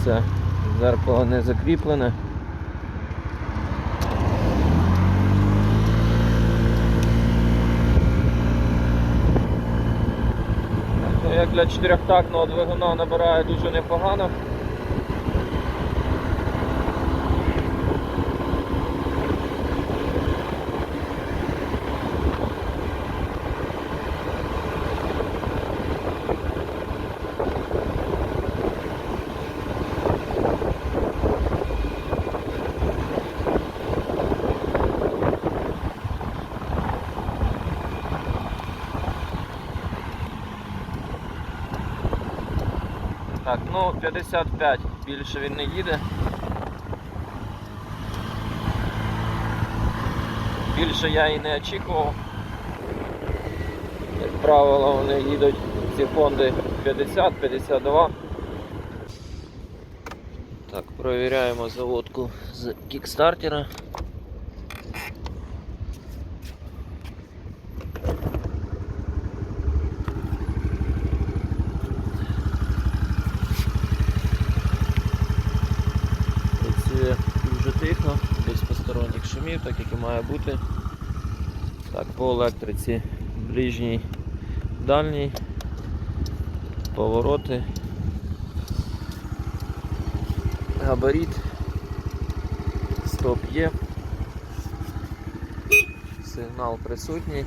все. Зеркало не закріплене. Ну, Як для чотирьохтактного двигуна набирає дуже непогано. Так, ну 55, більше він не їде. Більше я і не очікував. Як правило, вони їдуть ці фонди 50-52. Так, провіряємо заводку з кікстартера. Працює дуже тихо, без посторонніх шумів, так як і має бути. Так, по електриці ближній, дальній, повороти, габарит, стоп є, сигнал присутній.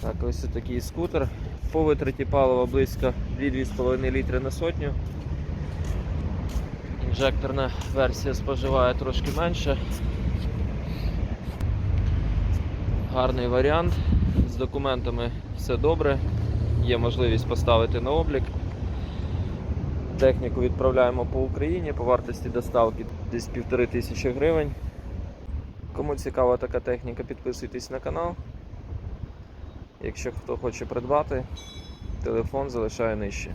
Так, ось такий скутер. По витраті палива близько 2-2,5 літри на сотню. Інжекторна версія споживає трошки менше. Гарний варіант. З документами все добре. Є можливість поставити на облік. Техніку відправляємо по Україні по вартості доставки десь півтори тисячі гривень. Кому цікава така техніка, підписуйтесь на канал. Якщо хто хоче придбати, телефон залишаю нижче.